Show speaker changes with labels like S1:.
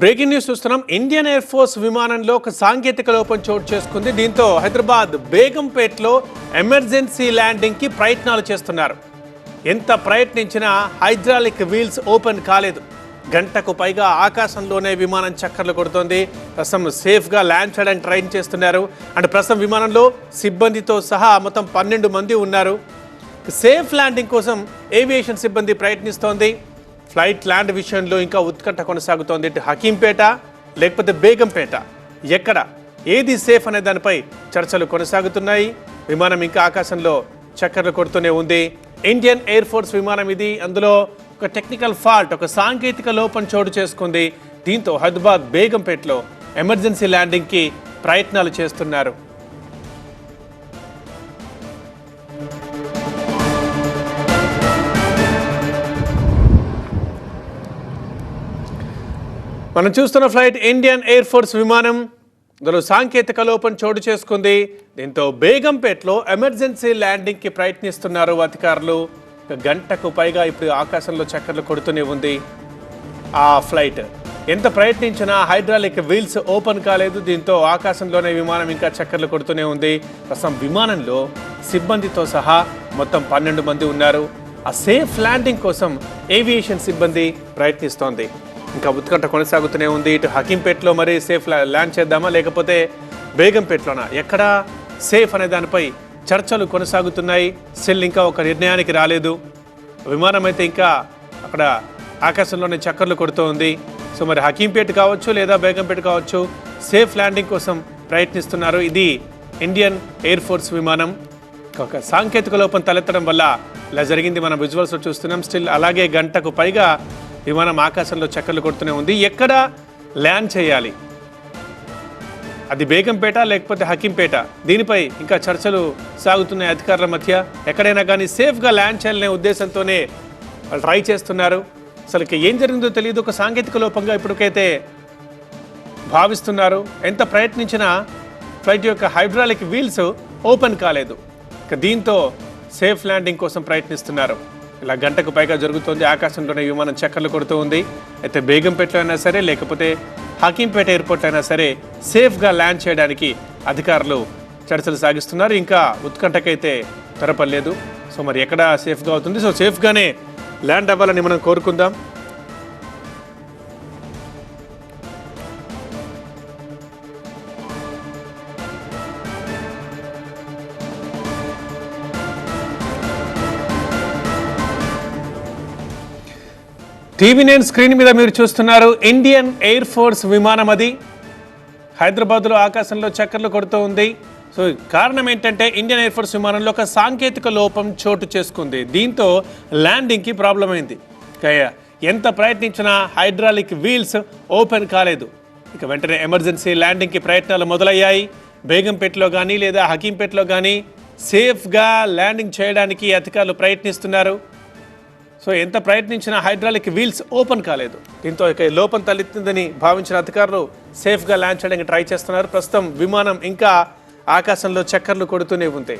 S1: Breaking news చూస్తున్నాం. Indian air force విమానంలో ఒక సాంకేతిక లోపం చోటు చేసుకుంది. దీంతో హైదరాబాద్ బేగంపేట్లో ఎమర్జెన్సీ ల్యాండింగ్కి ప్రయత్నాలు చేస్తున్నారు. ఎంత ప్రయత్నించినా హైడ్రాలిక్ వీల్స్ ఓపెన్ కాలేదు. గంటకు పైగా ఆకాశంలోనే విమానం చక్కర్లు కొడుతోంది. ప్రస్తుతం సేఫ్గా ల్యాండ్ చేయడానికి ట్రైన్ చేస్తున్నారు. అండ్ ప్రస్తుతం విమానంలో సిబ్బందితో సహా మొత్తం పన్నెండు మంది ఉన్నారు. సేఫ్ ల్యాండింగ్ కోసం ఏవియేషన్ సిబ్బంది ప్రయత్నిస్తోంది. ఫ్లైట్ ల్యాండ్ విషయంలో ఇంకా ఉత్కంఠ కొనసాగుతోంది. హకీంపేట లేకపోతే బేగంపేట ఎక్కడ ఏది సేఫ్ అనే దానిపై చర్చలు కొనసాగుతున్నాయి. విమానం ఇంకా ఆకాశంలో చక్కర్లు కొడుతూనే ఉంది. ఇండియన్ ఎయిర్ ఫోర్స్ విమానం ఇది. అందులో ఒక టెక్నికల్ ఫాల్ట్ ఒక సాంకేతిక లోపం చోటు చేసుకుంది. దీంతో హైదరాబాద్ బేగంపేటలో ఎమర్జెన్సీ ల్యాండింగ్కి ప్రయత్నాలు చేస్తున్నారు. మనం చూస్తున్న ఫ్లైట్ ఇండియన్ ఎయిర్ ఫోర్స్ విమానం ఇందులో సాంకేతిక లోపం చోటు చేసుకుంది. దీంతో బేగంపేటలో ఎమర్జెన్సీ ల్యాండింగ్కి ప్రయత్నిస్తున్నారు అధికారులు. గంటకు పైగా ఇప్పుడు ఆకాశంలో చక్కర్లు కొడుతూనే ఉంది ఆ ఫ్లైట్. ఎంత ప్రయత్నించినా హైడ్రాలిక్ వీల్స్ ఓపెన్ కాలేదు. దీంతో ఆకాశంలోనే విమానం ఇంకా చక్కర్లు కొడుతూనే ఉంది. ప్రస్తుతం విమానంలో సిబ్బందితో సహా మొత్తం పన్నెండు మంది ఉన్నారు. ఆ సేఫ్ ల్యాండింగ్ కోసం ఏవియేషన్ సిబ్బంది ప్రయత్నిస్తోంది. ఇంకా ఉత్కంఠ కొనసాగుతూనే ఉంది. ఇటు హకీంపేటలో మరి సేఫ్ ల్యాండ్ చేద్దామా? లేకపోతే బేగంపేటలోనా? ఎక్కడ సేఫ్ అనే దానిపై చర్చలు కొనసాగుతున్నాయి. సెల్ ఇంకా ఒక నిర్ణయానికి రాలేదు. విమానం అయితే ఇంకా అక్కడ ఆకాశంలోనే చక్కర్లు కొడుతోంది సో మరి హకీంపేట కావచ్చు లేదా బేగంపేట కావచ్చు సేఫ్ ల్యాండింగ్ కోసం ప్రయత్నిస్తున్నారు. ఇది ఇండియన్ ఎయిర్ ఫోర్స్ విమానం. ఒక సాంకేతిక లోపం తలెత్తడం వల్ల ఇలా జరిగింది. మనం విజువల్స్లో చూస్తున్నాం. స్టిల్ అలాగే గంటకు పైగా విమానం ఆకాశంలో చక్కర్లు కొడుతూనే ఉంది. ఎక్కడ ల్యాండ్ చేయాలి? అది బేగంపేట లేకపోతే హకీంపేట? దీనిపై ఇంకా చర్చలు సాగుతున్నాయి అధికారుల మధ్య. ఎక్కడైనా కానీ సేఫ్గా ల్యాండ్ చేయాలనే ఉద్దేశంతోనే వాళ్ళు ట్రై చేస్తున్నారు. అసలు ఏం జరిగిందో తెలియదు. ఒక సాంకేతిక లోపంగా ఇప్పటికైతే భావిస్తున్నారు. ఎంత ప్రయత్నించినా ఫ్లైట్ యొక్క హైడ్రాలిక్ వీల్స్ ఓపెన్ కాలేదు. ఇక దీంతో సేఫ్ ల్యాండింగ్ కోసం ప్రయత్నిస్తున్నారు. ఇలా గంటకు పైగా జరుగుతోంది. ఆకాశంలోనే విమానం చక్కర్లు కొడుతూ ఉంది. అయితే బేగంపేటలో అయినా సరే లేకపోతే హకీంపేట ఎయిర్పోర్ట్ అయినా సరే సేఫ్గా ల్యాండ్ చేయడానికి అధికారులు చర్చలు సాగిస్తున్నారు. ఇంకా ఉత్కంఠకైతే తెరపలేదు సో మరి ఎక్కడ సేఫ్గా అవుతుంది? సో సేఫ్గానే ల్యాండ్ అవ్వాలని మనం కోరుకుందాం. టీవీ నైన్ స్క్రీన్ మీద మీరు చూస్తున్నారు ఇండియన్ ఎయిర్ ఫోర్స్ విమానం అది. హైదరాబాద్లో ఆకాశంలో చక్కర్లు కొడుతూ ఉంది. సో కారణం ఏంటంటే ఇండియన్ ఎయిర్ ఫోర్స్ విమానంలో ఒక సాంకేతిక లోపం చోటు చేసుకుంది. దీంతో ల్యాండింగ్కి ప్రాబ్లం అయింది. ఎంత ప్రయత్నించినా హైడ్రాలిక్ వీల్స్ ఓపెన్ కాలేదు. ఇక వెంటనే ఎమర్జెన్సీ ల్యాండింగ్కి ప్రయత్నాలు మొదలయ్యాయి. బేగంపేటలో కానీ లేదా హకీంపేటలో కానీ సేఫ్గా ల్యాండింగ్ చేయడానికి అధికారులు ప్రయత్నిస్తున్నారు. సో ఎంత ప్రయత్నించినా హైడ్రాలిక్ వీల్స్ ఓపెన్ కాలేదు. దీంతో ఇక లోపం తలెత్తిందని భావించిన అధికారులు సేఫ్గా ల్యాండ్ చేయడానికి ట్రై చేస్తున్నారు. ప్రస్తుతం విమానం ఇంకా ఆకాశంలో చక్కర్లు కొడుతూనే ఉంది.